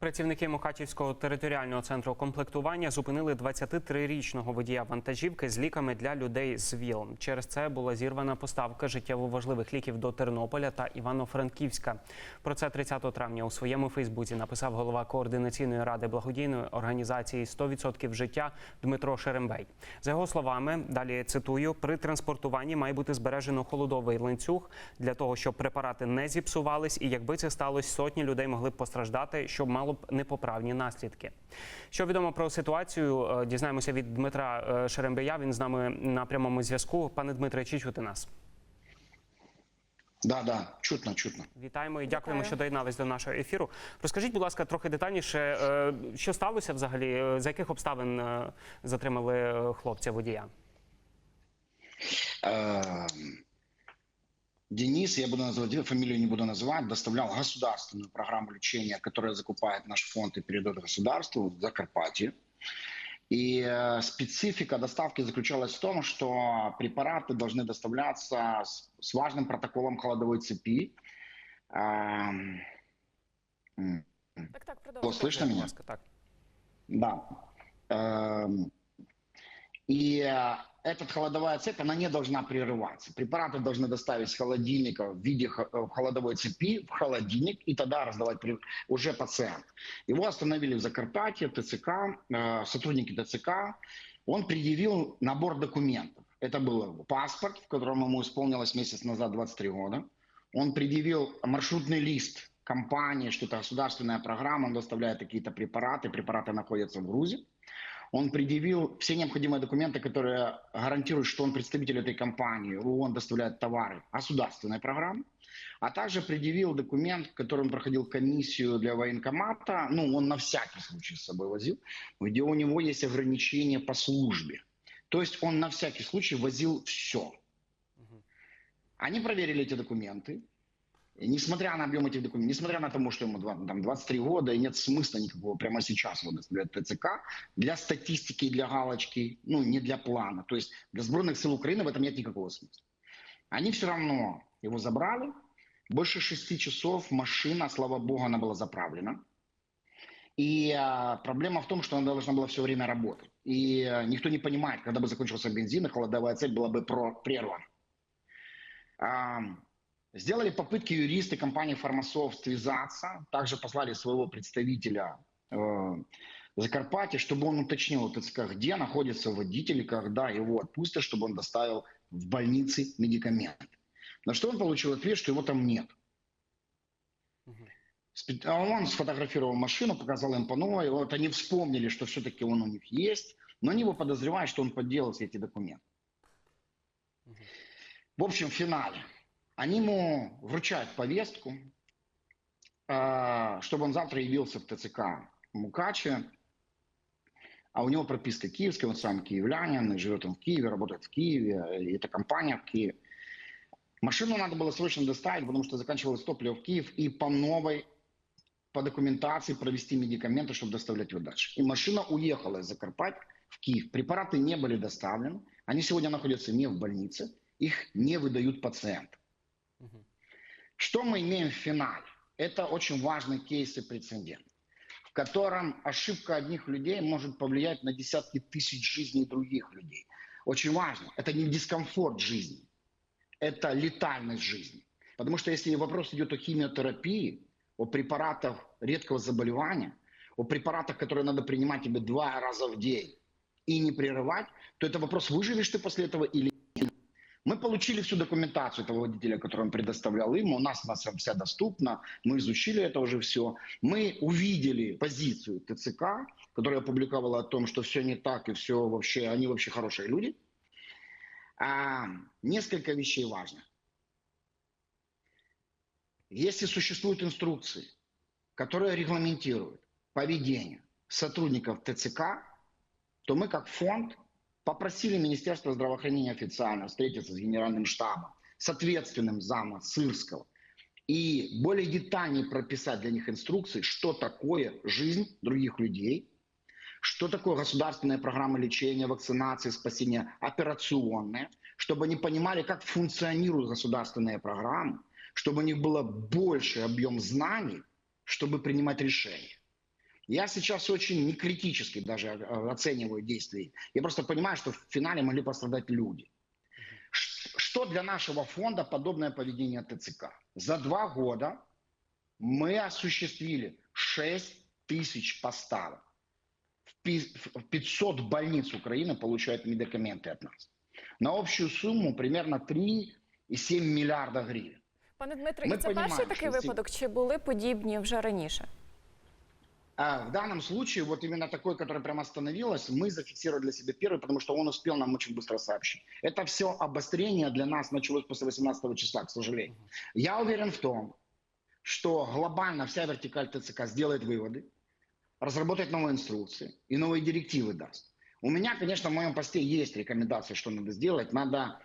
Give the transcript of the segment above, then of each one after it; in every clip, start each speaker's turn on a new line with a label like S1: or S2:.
S1: Працівники Мукачівського територіального центру комплектування зупинили 23-річного водія вантажівки з ліками для людей з ВІЛ. Через це була зірвана поставка життєво важливих ліків до Тернополя та Івано-Франківська. Про це 30 травня у своєму Фейсбуці написав голова координаційної ради благодійної організації «100% життя Дмитро Шерембей. За його словами, далі цитую: при транспортуванні має бути збережено холодовий ланцюг для того, щоб препарати не зіпсувались, і якби це сталося, сотні людей могли б постраждати, що мало б непоправні наслідки. Що відомо про ситуацію, е, дізнаємося від Дмитра е, Шерембея. Він з нами на прямому зв'язку. Пане Дмитре, чи чути нас?
S2: Да, да, чутно, чутно.
S1: Вітаємо і дякуємо,
S3: Вітаю.
S1: що доєднались до нашого ефіру. Розкажіть, будь ласка, трохи детальніше, е, що сталося взагалі, за яких обставин затримали хлопця водія?
S2: Эм, Денис, я буду называть его, фамилию не буду называть, доставлял государственную программу лечения, которая закупает наш фонд и передает государству в Закарпатье. И э, специфика доставки заключалась в том, что препараты должны доставляться с, с важным протоколом холодовой цепи. Эм,
S3: Так, так,
S2: О,
S3: продовжуйте.
S2: слышно меня?
S1: так.
S2: Да. И э, эта холодовая цепь, она не должна прерываться. Препараты должны доставить с холодильника в виде э, холодовой цепи в холодильник и тогда раздавать уже пациент. Его остановили в Закарпатье, ТЦК, э, сотрудники ТЦК. Он предъявил набор документов. Это был паспорт, в котором ему исполнилось месяц назад 23 года. Он предъявил маршрутный лист компании, что это государственная программа, он доставляет какие-то препараты, препараты находятся в Грузии. Он предъявил все необходимые документы, которые гарантируют, что он представитель этой компании, он доставляет товары государственной программы. А также предъявил документ, которым проходил комиссию для военкомата, ну, он на всякий случай с собой возил, где у него есть ограничения по службе. То есть он на всякий случай возил все. Они проверили эти документы. Несмотря на объем этих документов, несмотря на то, что ему два- там, 23 года, и нет смысла никакого прямо сейчас его доставлять в ТЦК, для статистики и для галочки, ну, не для плана. То есть для Сбройных сил Украины в этом нет никакого смысла. Они все равно его забрали. Больше шести часов машина, слава богу, она была заправлена. И а, проблема в том, что она должна была все время работать. И а, никто не понимает, когда бы закончился бензин, и холодовая цепь была бы прервана. Сделали попытки юристы компании «Фармасофт» связаться. Также послали своего представителя э, в Закарпатье, чтобы он уточнил где находится водитель когда его отпустят, чтобы он доставил в больницы медикаменты. На что он получил ответ, что его там нет. А Он сфотографировал машину, показал им по новой. Вот они вспомнили, что все-таки он у них есть, но они его подозревают, что он подделал все эти документы. В общем, в финале они ему вручают повестку, э, чтобы он завтра явился в ТЦК Мукаче, а у него прописка киевская, он сам киевлянин, живет он в Киеве, работает в Киеве, и эта компания в Киеве. Машину надо было срочно доставить, потому что заканчивалось топливо в Киев, и по новой, по документации провести медикаменты, чтобы доставлять его дальше. И машина уехала из Закарпатья в Киев. Препараты не были доставлены, они сегодня находятся не в больнице, их не выдают пациентам. Что мы имеем в финале? Это очень важный кейс и прецедент, в котором ошибка одних людей может повлиять на десятки тысяч жизней других людей. Очень важно. Это не дискомфорт жизни, это летальность жизни. Потому что если вопрос идет о химиотерапии, о препаратах редкого заболевания, о препаратах, которые надо принимать тебе два раза в день и не прерывать, то это вопрос, выживешь ты после этого или мы получили всю документацию этого водителя, которую он предоставлял им. У нас она вся- вся доступна. Мы изучили это уже все. Мы увидели позицию ТЦК, которая опубликовала о том, что все не так и все вообще, они вообще хорошие люди. А, несколько вещей важно. Если существуют инструкции, которые регламентируют поведение сотрудников ТЦК, то мы как фонд попросили Министерство здравоохранения официально встретиться с генеральным штабом, с ответственным зама Сырского, и более детальнее прописать для них инструкции, что такое жизнь других людей, что такое государственная программа лечения, вакцинации, спасения, операционная, чтобы они понимали, как функционируют государственные программы, чтобы у них было больше объем знаний, чтобы принимать решения. Я сейчас очень некритически даже э, оцениваю действия. Я просто понимаю, что в финале могли пострадать люди. Ш- Что для нашего фонда подобное поведение ТЦК? За два года мы осуществили 6 тысяч поставок. В пи- в 500 больниц Украины получают медикаменты от нас. На общую сумму примерно 3,7 миллиарда гривен.
S3: Пане Дмитре,
S2: Ми
S3: і це
S2: понімаємо,
S3: перший такий
S2: що ці-
S3: випадок, чи були подібні вже раніше?
S2: А в данном случае, вот именно такой, который прям остановилась, мы зафиксировали для себя первый, потому что он успел нам очень быстро сообщить. Это все обострение для нас началось после 18 числа, к сожалению. Я уверен в том, что глобально вся вертикаль ТЦК сделает выводы, разработает новые инструкции и новые директивы даст. У меня, конечно, в моем посте есть рекомендации, что надо сделать. Надо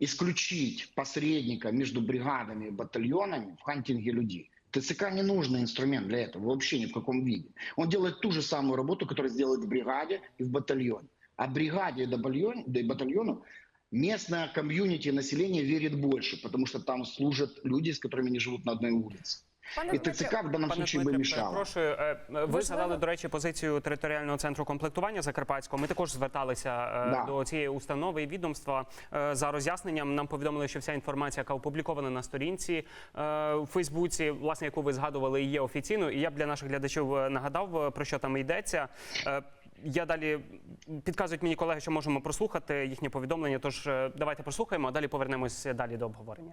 S2: исключить посредника между бригадами и батальонами в хантинге людей. ТЦК не нужный инструмент для этого вообще ни в каком виде. Он делает ту же самую работу, которую сделает в бригаде и в батальоне. А бригаде и батальон- да батальону местное комьюнити населения верит больше, потому что там служат люди, с которыми не живут на одной улице.
S3: Пане Дмитре,
S2: ТЦК в случае бы
S1: Дмитре,
S2: мешало.
S1: перепрошую. е, Ви
S3: Важливо-
S1: згадали, до речі, позицію територіального центру комплектування Закарпатського. Ми також зверталися е,
S2: Да.
S1: до цієї установи і відомства е, за роз'ясненням. Нам повідомили, що вся інформація, яка опублікована на сторінці у Фейсбуці, власне, яку ви згадували, є офіційною. І я б для наших глядачів нагадав, про що там йдеться. Я далі підказують мені колеги, що можемо прослухати їхнє повідомлення. Тож давайте прослухаємо, а далі повернемось далі до обговорення.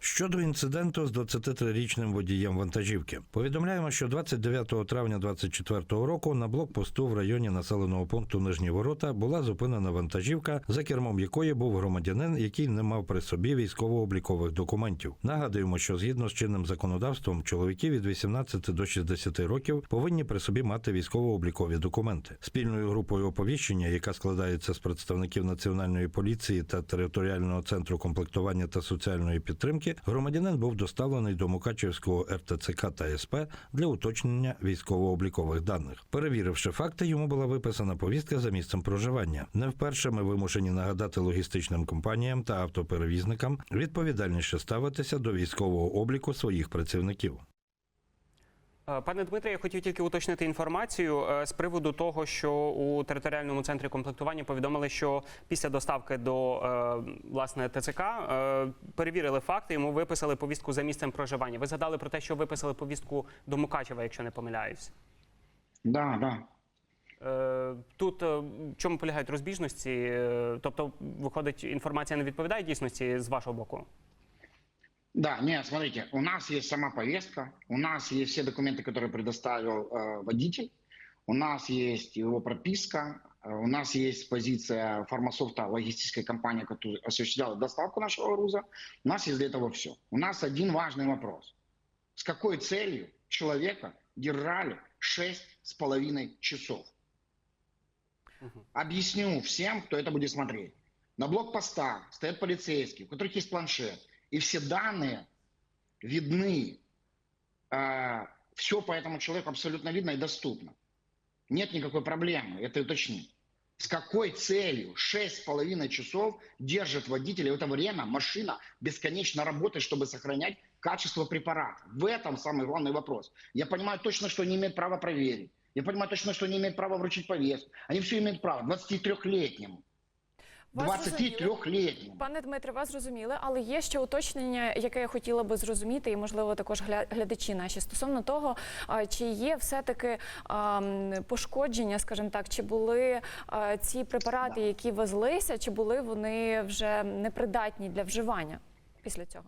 S4: Щодо інциденту з 23-річним водієм вантажівки, повідомляємо, що 29 травня 2024 року на блокпосту в районі населеного пункту Нижні Ворота була зупинена вантажівка, за кермом якої був громадянин, який не мав при собі військово-облікових документів. Нагадуємо, що згідно з чинним законодавством, чоловіки від 18 до 60 років повинні при собі мати військово-облікові документи. Спільною групою оповіщення, яка складається з представників національної поліції та територіального центру комплектування та соціальної підтримки, громадянин був доставлений до Мукачевського РТЦК та СП для уточнення військово-облікових даних. Перевіривши факти, йому була виписана повістка за місцем проживання. Не вперше ми вимушені нагадати логістичним компаніям та автоперевізникам відповідальніше ставитися до військового обліку своїх працівників.
S1: Е, Пане Дмитре, я хотів тільки уточнити інформацію е, з приводу того, що у територіальному центрі комплектування повідомили, що після доставки до е, власне ТЦК перевірили факти, йому виписали повістку за місцем проживання. Ви згадали про те, що виписали повістку до Мукачева, якщо не помиляюсь.
S2: Да, да.
S1: Тут в чому полягають розбіжності? Тобто, виходить, інформація не відповідає дійсності з вашого боку?
S2: Да, нет, смотрите, у нас есть сама повестка, у нас есть все документы, которые предоставил э, водитель, у нас есть его прописка, э, у нас есть позиция фармасофта, логистической компании, которая осуществляла доставку нашего груза. У нас есть для этого все. У нас один важный вопрос. С какой целью человека держали шесть с половиной часов? Объясню всем, кто это будет смотреть. На блокпостах стоят полицейские, у которых есть планшет, и все данные видны. все по этому человеку абсолютно видно и доступно. Нет никакой проблемы, это уточню. С какой целью шесть с половиной часов держит водитель, и в это время машина бесконечно работает, чтобы сохранять качество препарата? В этом самый главный вопрос. Я понимаю точно, что они имеют право проверить. Я понимаю точно, что они имеют право вручить повестку. Они все имеют право. 23-летнему.
S3: Вас зрозуміли.
S2: 23-летнему.
S3: Пане Дмитре, вас зрозуміли, але є ще уточнення, яке я хотіла би зрозуміти, і можливо також гля- глядачі наші стосовно того, а, чи є все-таки а, м, пошкодження, скажімо так, чи були а, ці препарати,
S2: Да.
S3: які везлися, чи були вони вже непридатні для вживання після цього?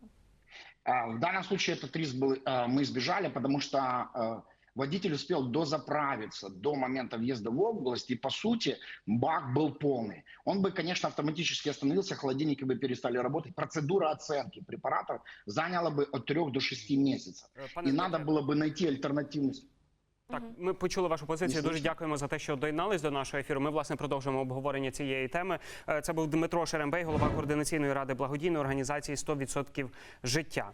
S2: А, В данном случае этот риск был, а, мы избежали, потому что а, водитель успел дозаправиться до момента въезда в область, и по сути бак был полный. Он бы, конечно, автоматически остановился, холодильники бы перестали работать. Процедура оценки препаратов заняла бы от 3 до 6 месяцев.
S1: Е, Пане
S2: И надо
S1: Дмитре,
S2: было бы найти альтернативность.
S1: Так, ми почули вашу позицію.
S2: Не
S1: Дуже
S2: слышно.
S1: дякуємо за те, що доєднались до нашого ефіру. Ми власне продовжуємо обговорення цієї теми. Е, Це був Дмитро Шерембей, голова координаційної ради благодійної організації «100% життя.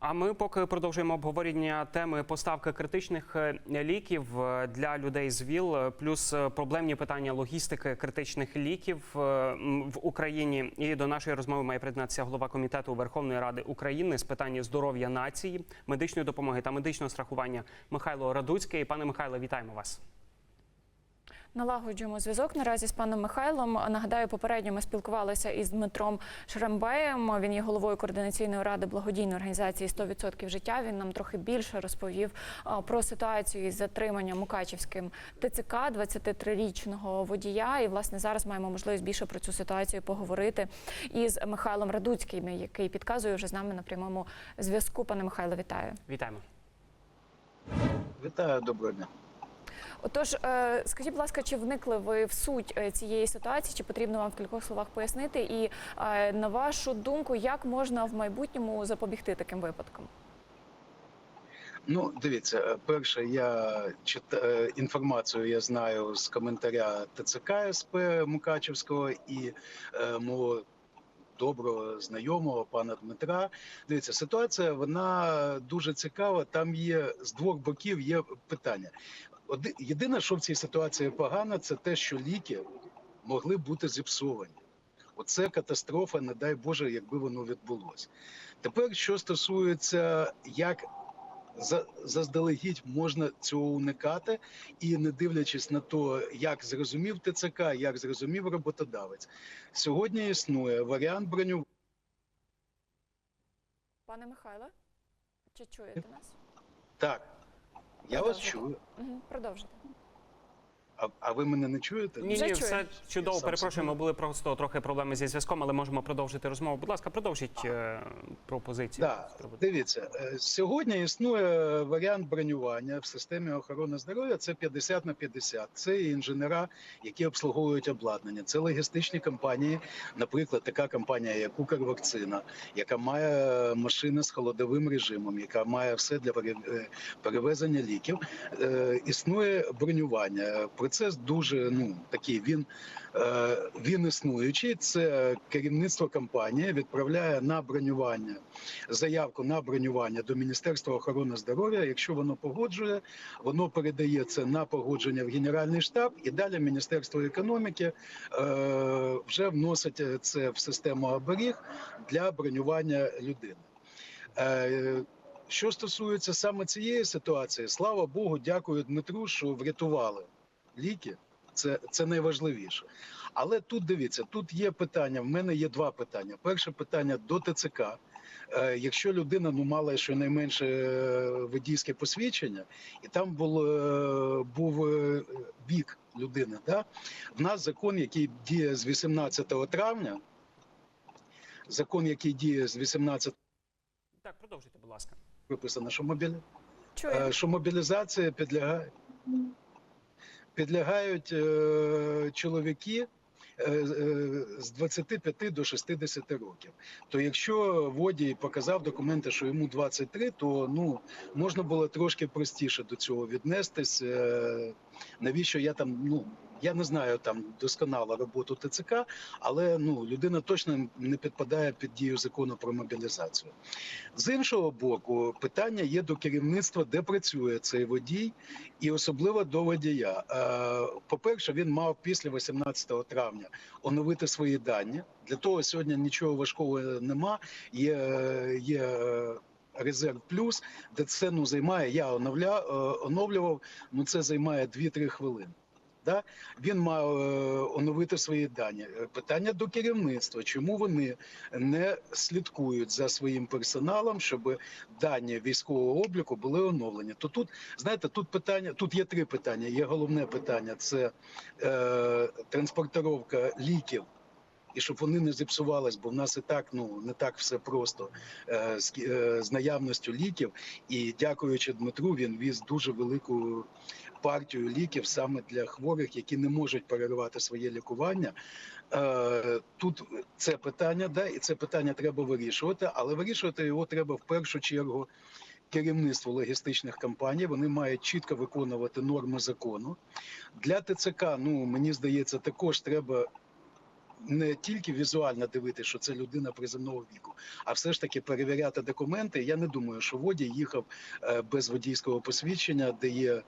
S1: А ми поки продовжуємо обговорення теми поставки критичних е, ліків е, для людей з ВІЛ, е, плюс проблемні питання логістики критичних ліків в Україні. І до нашої розмови має приєднатися голова комітету Верховної Ради України з питань здоров'я нації, медичної допомоги та медичного страхування Михайло Радуцький. Пане Михайло, вітаємо вас.
S3: Налагоджуємо зв'язок наразі з паном Михайлом. Нагадаю, попередньо ми спілкувалися із Дмитром Шрамбеєм. Він є головою координаційної ради благодійної організації «100% життя. Він нам трохи більше розповів про ситуацію із затриманням Мукачівським ТЦК 23-річного водія. І власне зараз маємо можливість більше про цю ситуацію поговорити із Михайлом Радуцьким, який підказує вже з нами на прямому зв'язку. Пане Михайло, вітаю.
S1: Вітаємо.
S5: Вітаю, доброго дня.
S3: Отож, е, скажіть, будь ласка, чи вникли ви в суть е, цієї ситуації? Чи потрібно вам в кількох словах пояснити? І е, на вашу думку, як можна в майбутньому запобігти таким випадкам?
S5: Ну, дивіться, перше, я читаю інформацію, я знаю з коментаря ТЦК СП Мукачевського і е, мого доброго знайомого пана Дмитра. Дивіться, ситуація вона дуже цікава. Там є з двох боків є питання. Оди- Єдине, що в цій ситуації погано, це те, що ліки могли бути зіпсовані. Оце катастрофа, не дай Боже, якби воно відбулося. Тепер, що стосується, як заздалегідь можна цього уникати, і не дивлячись на те, як зрозумів ТЦК, як зрозумів роботодавець, сьогодні існує варіант бронювання.
S3: Пане Михайло, чи чуєте нас?
S5: Так, я вас чую.
S3: Угу, продовжуйте.
S5: А, а ви мене не чуєте?
S1: Ні, ні, все чудово.
S5: Сам
S1: Перепрошуємо,
S5: собі.
S1: були просто трохи проблеми зі зв'язком, але можемо продовжити розмову. Будь ласка, продовжіть е, пропозицію.
S5: Да, дивіться, е, сьогодні існує варіант бронювання в системі охорони здоров'я. Це 50 на 50. Це інженера, які обслуговують обладнання. Це логістичні компанії, наприклад, така компанія, як Укрвакцина, яка має машини з холодовим режимом, яка має все для е, перевезення ліків. Існує бронювання. Процес дуже ну такий. Він е, він існуючий. Це керівництво компанії відправляє на бронювання заявку на бронювання до Міністерства охорони здоров'я. Якщо воно погоджує, воно передається на погодження в Генеральний штаб, і далі Міністерство економіки е, вже вносить це в систему оберіг для бронювання людини. Е, що стосується саме цієї ситуації, слава Богу, дякую Дмитру, що врятували ліки. Це, це найважливіше. Але тут дивіться, тут є питання. В мене є два питання. Перше питання до ТЦК. Е, Якщо людина ну мала щонайменше е, водійське посвідчення, і там було, е, був вік людини, да? в нас закон, який діє з 18 травня, закон, який діє з 18
S1: Так, продовжуйте, будь ласка.
S5: виписано, що мобілі... Що мобілізація підлягає, підлягають е, чоловіки е, е, з 25 до 60 років. То якщо водій показав документи, що йому 23, то ну можна було трошки простіше до цього віднестись. Навіщо я там ну. Я не знаю там досконало роботу ТЦК, але ну людина точно не підпадає під дію закону про мобілізацію. З іншого боку, питання є до керівництва, де працює цей водій, і особливо до водія. Е, По-перше, він мав після 18 травня оновити свої дані. Для того сьогодні нічого важкого нема. Є, є резерв плюс, де це ну займає. Я оновля, е, оновлював. Ну це займає 2-3 хвилини. Да? Він мав е, оновити свої дані. Е, Питання до керівництва, чому вони не слідкують за своїм персоналом, щоб дані військового обліку були оновлені. То тут знаєте, тут питання, тут є три питання. Є головне питання це е, транспортировка ліків. І щоб вони не зіпсувались, бо в нас і так ну не так все просто е, з, з наявністю ліків. І дякуючи Дмитру, він віз дуже велику партію ліків саме для хворих, які не можуть перервати своє лікування. Е, тут це питання, да, і це питання треба вирішувати, але вирішувати його треба в першу чергу. Керівництво логістичних компаній вони мають чітко виконувати норми закону. Для ТЦК, ну мені здається, також треба не тільки візуально дивитися, що це людина приземного віку, а все ж таки перевіряти документи. Я не думаю, що водій їхав е, без водійського посвідчення, де є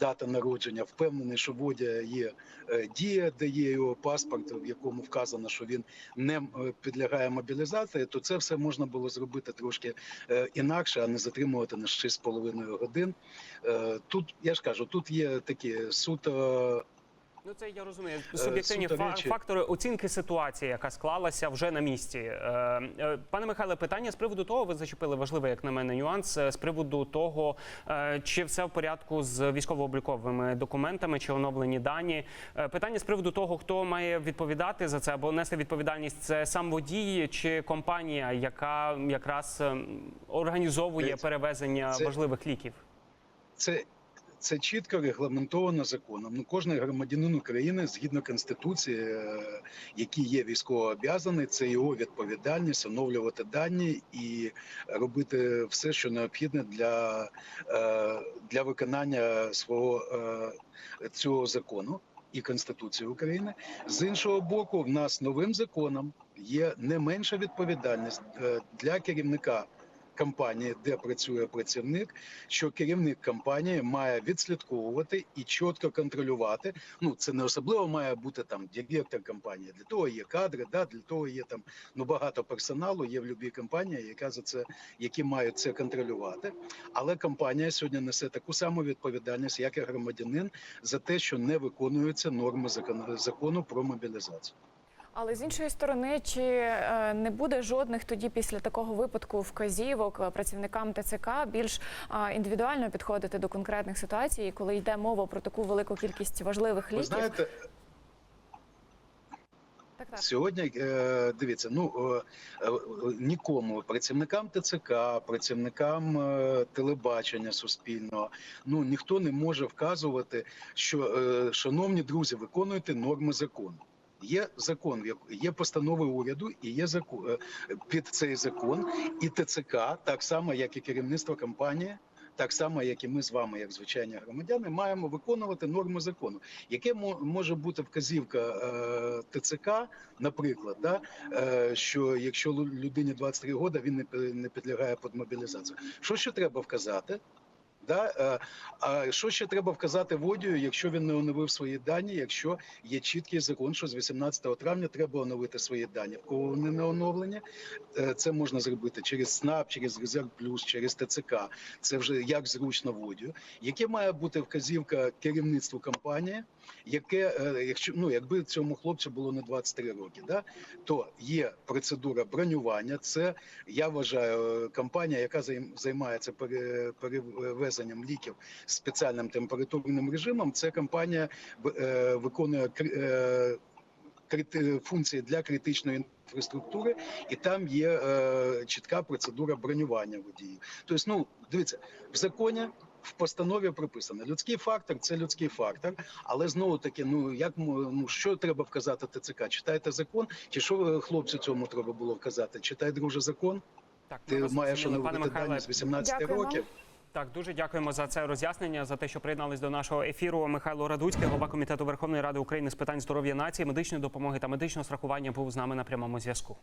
S5: дата народження. Впевнений, що водя є е, дія, де є його паспорт, в якому вказано, що він не е, підлягає мобілізації, то це все можна було зробити трошки е, інакше, а не затримувати на 6,5 годин. Тут я ж кажу, тут є такі суто.
S1: Ну це я розумію. Суб'єктивні
S5: суто
S1: фа- фактори оцінки ситуації, яка склалася вже на місці. Е, е, Пане Михайле, питання з приводу того, ви зачепили важливий, як на мене, нюанс е, з приводу того, е, чи все в порядку з військово-обліковими документами, чи оновлені дані. Е, Питання з приводу того, хто має відповідати за це або нести відповідальність, це сам водій чи компанія, яка якраз е, організовує перевезення важливих ліків.
S5: Це, це чітко регламентовано законом. Ну, кожен громадянин України згідно конституції, е, який є військовооб'язаний, це його відповідальність оновлювати дані і робити все, що необхідне для, е, для виконання свого е, цього закону. І Конституції України з іншого боку, в нас новим законом є не менша відповідальність для керівника компанії, де працює працівник, що керівник компанії має відслідковувати і чітко контролювати. Ну це не особливо має бути там директор компанії. Для того є кадри, да для того є там ну багато персоналу. Є в будь-якій компанії, яка за це які мають це контролювати. Але компанія сьогодні несе таку саму відповідальність, як і громадянин, за те, що не виконуються норми закону про мобілізацію.
S3: Але з іншої сторони, чи е, не буде жодних тоді після такого випадку вказівок е, працівникам ТЦК більш е, індивідуально підходити до конкретних ситуацій, коли йде мова про таку велику кількість важливих
S5: Ви
S3: ліків?
S5: знаєте. Сьогодні дивіться, ну нікому працівникам ТЦК, працівникам телебачення суспільного, ну ніхто не може вказувати, що шановні друзі, виконуйте норми закону. Є закон, є постанови уряду, і є закон під цей закон, і ТЦК, так само як і керівництво компанії. Так само, як і ми з вами, як звичайні громадяни, маємо виконувати норми закону. Яке може бути вказівка е, ТЦК, наприклад, да, е, що якщо лю- людині 23 роки, він не підлягає під мобілізацію. Що ще треба вказати? Да? е, А що ще треба вказати водію, якщо він не оновив свої дані, якщо є чіткий закон, що з 18 травня треба оновити свої дані. В кого вони не оновлені, е, це можна зробити через СНАП, через Резерв Плюс, через ТЦК. Це вже як зручно водію. Яке має бути вказівка керівництву компанії, яке, е, якщо ну якби цьому хлопцю було не 23 роки, да, то є процедура бронювання. Це я вважаю, компанія, яка займ- займається перевезенням ліків спеціальним температурним режимом. Це компанія е, виконує е, функції для критичної інфраструктури, і там є чітка процедура бронювання водіїв. Тобто, ну дивіться, в законі. В постанові прописано людський фактор це людський фактор, але знову таки, ну як мо- ну що треба вказати ТЦК? Читайте закон, чи що е, хлопцю цьому треба було вказати? Читай друже закон.
S1: Так,
S5: Ти маєш оновити дані з 18
S3: Дякуємо.
S5: років.
S1: Так, дуже дякуємо за це роз'яснення, за те, що приєднались до нашого ефіру. Михайло Радуцький, голова комітету Верховної Ради України з питань здоров'я нації, медичної допомоги та медичного страхування, був з нами на прямому зв'язку.